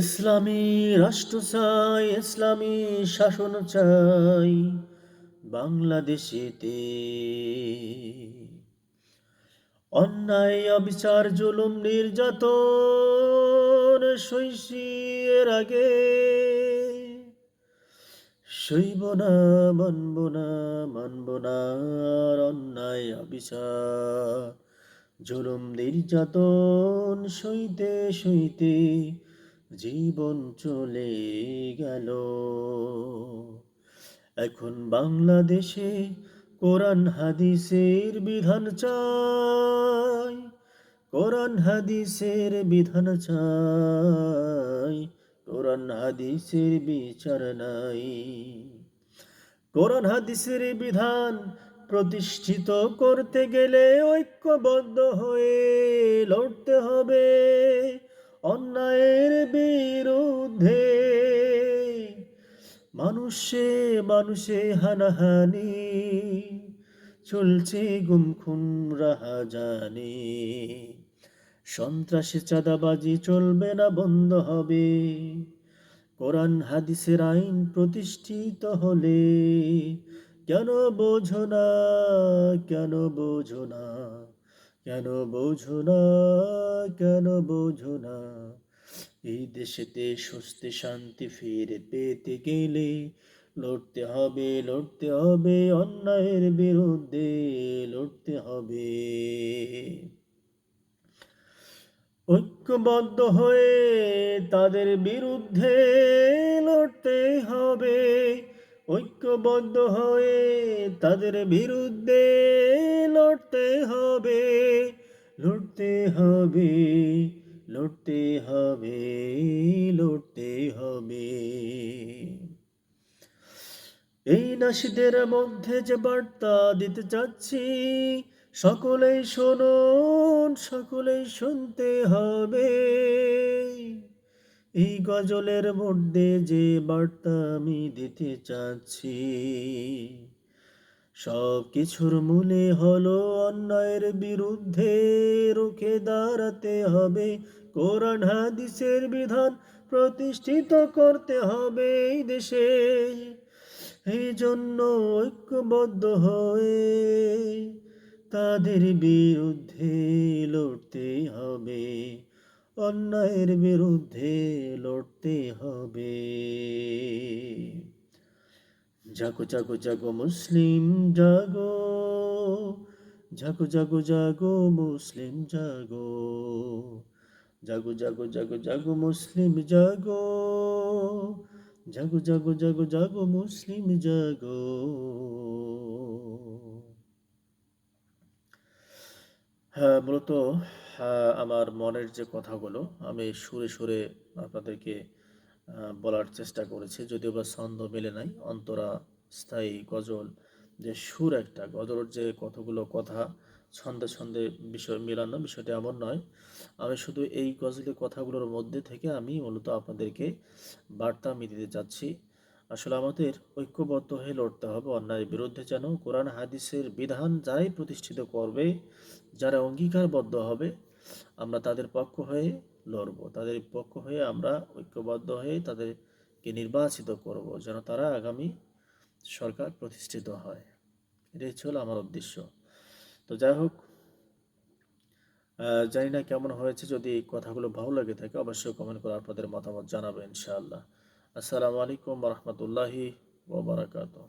ইসলামী রাষ্ট্র চাই, ইসলামী শাসন চাই, বাংলাদেশেতে। অন্যায়, অবিচার, জুলুম, নির্যাতন শৈশীর আগে। সইব না, মানব না মানব না অন্যায়, অবিচার, জুলুম, নির্যাতন, সইতে সইতে জীবন চলে গেল। এখন বাংলাদেশে কোরআন হাদিসের বিধান চাই, কোরআন হাদিসের বিধান চাই, কোরআন হাদিসের বিচার নাই। কোরআন হাদিসের বিধান প্রতিষ্ঠিত করতে গেলে ঐক্যবদ্ধ হয়ে লড়তে হবে। অন্যায়ের বিরুদ্ধে। মানুষে মানুষে হানাহানি, চলছে গুম খুন রাহা জানে সন্ত্রাসী চাঁদাবাজি চলবে না, বন্ধ হবে। কোরআন হাদিসের আইন প্রতিষ্ঠিত হলে কেন বোঝো না, কেন বোঝো না? কেন বোঝো না, কেন বোঝো না? এই দেশেতে স্বস্তি, শান্তি ফিরে পেতে গেলে লড়তে হবে লড়তে হবে অন্যায়ের বিরুদ্ধে, লড়তে হবে। ঐক্যবদ্ধ হয়ে তাদের বিরুদ্ধে লড়তে হবে। ঐক্যবদ্ধ হয়ে তাদের বিরুদ্ধে লড়তে হবে। লড়তে হবে লড়তে হবে লড়তে হবে। এই নাসিদের মধ্যে যে বার্তা দিতে চাচ্ছি, সকলেই শুনুন, সকলেই শুনতে হবে। এই গজলের মধ্যে যে বার্তা আমি দিতে চাচ্ছি সব কিছুর মূলে হলো অন্যায়ের বিরুদ্ধে রুখে দাঁড়াতে হবে। কোরআন, হাদিসের বিধান প্রতিষ্ঠিত করতে হবে এই দেশে। এই জন্য ঐক্যবদ্ধ হয়ে তাদের বিরুদ্ধে লড়তে হবে। অন্যায়ের বিরুদ্ধে লড়তে হবে। জাগো জাগো জাগো মুসলিম, জাগো। জাগো জাগো জাগো মুসলিম, জাগো। জাগো জাগো জাগো জাগো মুসলিম, জাগো। জাগো জাগো জাগো জাগো মুসলিম, জাগো। হ্যাঁ মূলত আমার মনের যে কথাগুলো, আমি সুরে সুরে আপনাদেরকে বলার চেষ্টা করেছি। যদিও বা ছন্দ মেলে নাই, অন্তরা, স্থায়ী, গজল, যে সুর একটা, গজলের যে কতগুলো কথা ছন্দে ছন্দে বিষয় মেলানো, বিষয়টি এমন নয়। আমি শুধু এই গজলের কথাগুলোর মধ্যে থেকে আমি মূলত আপনাদেরকে বার্তা আমি দিতে চাচ্ছি। আসলে আমাদের ঐক্যবদ্ধ হয়ে লড়তে হবে, অন্যায়ের বিরুদ্ধে যেন কোরআন, হাদিসের বিধান যারাই প্রতিষ্ঠিত করবে, যারা অঙ্গীকারবদ্ধ হবে, আমরা তাদের পক্ষ হয়ে লড়ব। তাদের পক্ষ হয়ে আমরা ঐক্যবদ্ধ হয়ে তাদেরকে নির্বাচিত করব, যেন তারা আগামী সরকার প্রতিষ্ঠিত হয়। এটাই ছিল আমার উদ্দেশ্য। তো যাই হোক জানি না কেমন হয়েছে, যদি এই কথাগুলো ভালো লাগে থাকে অবশ্যই কমেন্ট করে আপনাদের মতামত জানাবেন ইনশাআল্লাহ। আসসালামু আলাইকুম রহমতুল্লাহি ওবরাকাতুহ